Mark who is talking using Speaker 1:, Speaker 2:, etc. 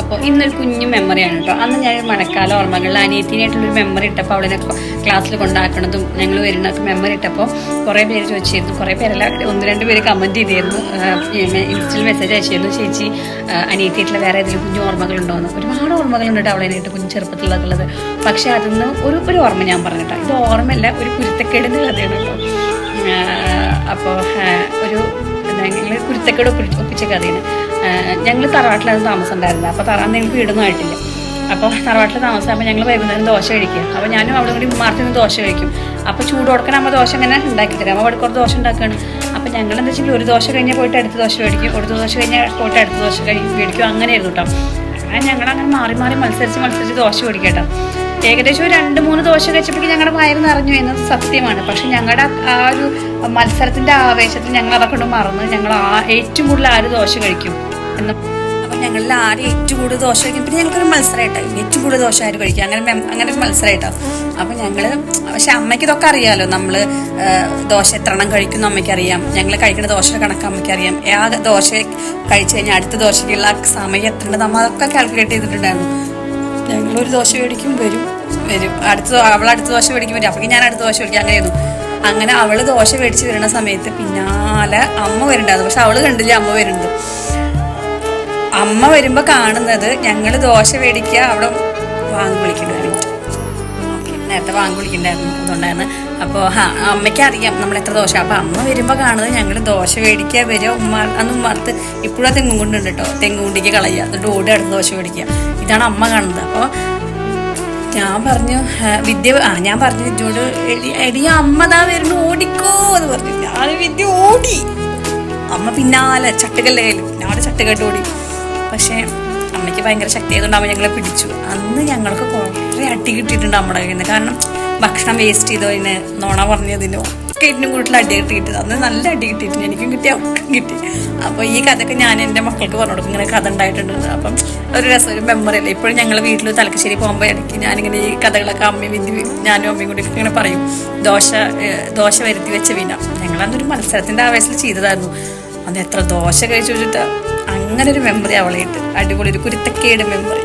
Speaker 1: അപ്പോൾ ഇന്നൊരു കുഞ്ഞു മെമ്മറിയാണ് കേട്ടോ അന്ന് ഞാൻ മഴക്കാല ഓർമ്മകളിൽ അനിയത്തിനായിട്ടുള്ളൊരു മെമ്മറി ഇട്ടപ്പോൾ അവളെ ക്ലാസ്സിൽ കൊണ്ടാക്കണതും ഞങ്ങൾ വരുന്നതൊക്കെ മെമ്മറി ഇട്ടപ്പോൾ കുറേ പേര് ചോദിച്ചിരുന്നു. കുറേ പേരല്ല ഒന്ന് രണ്ട് പേര് കമന്റ് ചെയ്തിരുന്നു. ഇൻസ്റ്റയിൽ മെസ്സേജ് അയച്ചിരുന്നു. ചേച്ചി അനിയത്തിയായിട്ടുള്ള വേറെ ഏതെങ്കിലും കുഞ്ഞു ഓർമ്മകളുണ്ടോ എന്ന്. ഒരുപാട് ഓർമ്മകളുണ്ട് അവളെ അവളതിനായിട്ട് കുഞ്ഞു ചെറുപ്പത്തിലുള്ളത് പക്ഷേ അതിന്ന് ഒരു ഒരു ഓർമ്മ ഞാൻ പറഞ്ഞിട്ടോ ഇത് ഓർമ്മയല്ല ഒരു കുരുത്തക്കേടിന്റെ കഥയാണ് കേട്ടോ അപ്പോൾ ഒരു ഞങ്ങൾ കുരുത്തക്കേട് ഒപ്പി- ഒപ്പിച്ച കഥയാണ്. ഞങ്ങൾ തറവാട്ടിലാണ് താമസം ഉണ്ടായിരുന്നത് അപ്പോൾ തറ ഞങ്ങൾക്ക് വീടൊന്നും ആയിട്ടില്ല. അപ്പോൾ തറവാട്ടിൽ താമസമാകുമ്പോൾ ഞങ്ങൾ വൈകുന്നേരം ദോശ കഴിക്കുക അപ്പോൾ ഞാനും അവിടെ കൂടി മാർത്തിൽ നിന്ന് ദോശ കഴിക്കും. അപ്പോൾ ചൂട് കൊടുക്കാൻ അമ്മ ദോശ ഇങ്ങനെ ഉണ്ടാക്കി തരാം അമ്മ അവിടെ കുറച്ച് ദോശ ഉണ്ടാക്കുകയാണ് അപ്പോൾ ഞങ്ങൾ എന്താ വെച്ചാൽ ഒരു ദോശ കഴിഞ്ഞാൽ പോയിട്ട് അടുത്ത ദോശ മേടിക്കും. ഒരു ദോശ കഴിഞ്ഞാൽ പോയിട്ട് അടുത്ത ദോശ കഴിക്കും മേടിക്കും. അങ്ങനെയായിരുന്നു കേട്ടോ അങ്ങനെ ഞങ്ങൾ അങ്ങനെ മാറി മാറി മത്സരിച്ച് മത്സരിച്ച് ദോശ മേടിക്കട്ടോ. ഏകദേശം ഒരു രണ്ട് മൂന്ന് ദോശ കഴിച്ചപ്പോഴേക്കും ഞങ്ങളുടെ വയറ് നിറഞ്ഞു എന്നത് സത്യമാണ്. പക്ഷെ ഞങ്ങളുടെ ആ ഒരു മത്സരത്തിന്റെ ആവേശത്തിൽ ഞങ്ങൾ അതൊക്കെ മറന്ന് ഞങ്ങൾ ആ ഏറ്റവും കൂടുതൽ ആര് ദോശ കഴിക്കും? എന്ന് അപ്പം ഞങ്ങളിൽ ആരും ഏറ്റവും കൂടുതൽ ദോശ കഴിക്കും. പിന്നെ ഞങ്ങൾക്കൊരു മത്സരമായിട്ടോ ഏറ്റവും കൂടുതൽ ദോശ ആര് കഴിക്കും? അങ്ങനെ അങ്ങനെ ഒരു മത്സരമായിട്ടോ അപ്പം ഞങ്ങൾ പക്ഷെ അമ്മയ്ക്ക് ഇതൊക്കെ അറിയാമല്ലോ നമ്മൾ ദോശ എത്ര എണ്ണം കഴിക്കുന്നു അമ്മയ്ക്ക് അറിയാം ഞങ്ങൾ കഴിക്കുന്ന ദോശയുടെ കണക്ക് അമ്മയ്ക്ക് അറിയാം ആ ദോശ കഴിച്ചു കഴിഞ്ഞാൽ അടുത്ത ദോശയ്ക്കുള്ള സമയം എത്ര ഉണ്ട് നമ്മൾ അതൊക്കെ കാൽക്കുലേറ്റ് ചെയ്തിട്ടുണ്ടായിരുന്നു. ഞങ്ങളൊരു ദോശ മേടിക്കും വരും വരും. അടുത്ത അവൾ അടുത്ത ദോശ മേടിക്കും വരും. അപ്പം ഞാൻ അടുത്ത ദോശ മേടിക്കും. അങ്ങനെയായിരുന്നു. അങ്ങനെ അവൾ ദോശ മേടിച്ച് വരുന്ന സമയത്ത് പിന്നാലെ അമ്മ വരുന്നുണ്ടായിരുന്നു പക്ഷെ അവൾ കണ്ടില്ല അമ്മ വരുന്നുണ്ട് അമ്മ വരുമ്പോൾ കാണുന്നത് ഞങ്ങൾ ദോശ മേടിക്കുക അവിടെ വാങ്ങി വിളിക്കണ്ടായിരുന്നു നേരത്തെ വാങ്ങി വിളിക്കണ്ടായിരുന്നു അതുകൊണ്ടാണ് അപ്പോൾ ഹാ അമ്മയ്ക്ക് അറിയാം നമ്മൾ എത്ര ദോശ. അപ്പോൾ അമ്മ വരുമ്പോൾ കാണുന്നത് ഞങ്ങൾ ദോശ മേടിക്കുക വരിക ഉമ്മ അന്ന് ഉമ്മർത്ത് ഇപ്പോഴും ആ തെങ്ങും കൊണ്ടുണ്ട് കേട്ടോ തെങ്ങും കൊണ്ടിക്ക് കളയുക എന്നിട്ട് ഓടി അടുത്ത് ദോശ മേടിക്കുക. ഇതാണ് അമ്മ കാണുന്നത്. അപ്പോൾ ഞാൻ പറഞ്ഞു വിദ്യ ആ ഞാൻ പറഞ്ഞു വിദ്യയോട് എടി എടി അമ്മതാ വരുന്നു ഓടിക്കോ എന്ന് പറഞ്ഞു. ഞാൻ വിദ്യ ഓടി. അമ്മ പിന്നാലെ ചട്ടുകല്ലേ പിന്നെ അവിടെ ചട്ടുകെട്ട് ഓടി. പക്ഷേ അമ്മയ്ക്ക് ഭയങ്കര ശക്തി ആയതുകൊണ്ട് അമ്മ ഞങ്ങളെ പിടിച്ചു. അന്ന് ഞങ്ങൾക്ക് കുറേ അടി കിട്ടിയിട്ടുണ്ട് നമ്മുടെ കയ്യിൽ നിന്ന് കാരണം ഭക്ഷണം വേസ്റ്റ് ചെയ്തോ അതിന് നോണ പറഞ്ഞതിനോ ഒക്കെ ഇതിനും കൂടുതൽ അടി കിട്ടിയിട്ടുണ്ട് അന്ന് നല്ല അടി കിട്ടിയിട്ടുണ്ട്. എനിക്കും കിട്ടി അവർക്കും കിട്ടി. അപ്പോൾ ഈ കഥയൊക്കെ ഞാൻ എന്റെ മക്കൾക്ക് പറഞ്ഞു കൊടുക്കും ഇങ്ങനെ കഥ ഉണ്ടായിട്ടുണ്ട് അപ്പം ഒരു രസം ഒരു മെമ്മറി അല്ലേ? ഇപ്പോഴും ഞങ്ങൾ വീട്ടിൽ തലക്കശ്ശേരി പോകുമ്പോൾ ഇടയ്ക്ക് ഞാനിങ്ങനെ ഈ കഥകളൊക്കെ അമ്മയും വിധി ഞാനും അമ്മയും കൂടി ഇങ്ങനെ പറയും. ദോശ ദോശ വരുത്തി വെച്ച വീണ. ഞങ്ങളന്നൊരു മത്സരത്തിന്റെ ആവേശത്തിൽ ചെയ്തതായിരുന്നു. അന്ന് എത്ര ദോശ കഴിച്ചു വെച്ചിട്ട്. അങ്ങനെ ഒരു മെമ്മറി അവളായിട്ട് അടിപൊളി ഒരു കുരുത്തക്കേട് മെമ്മറി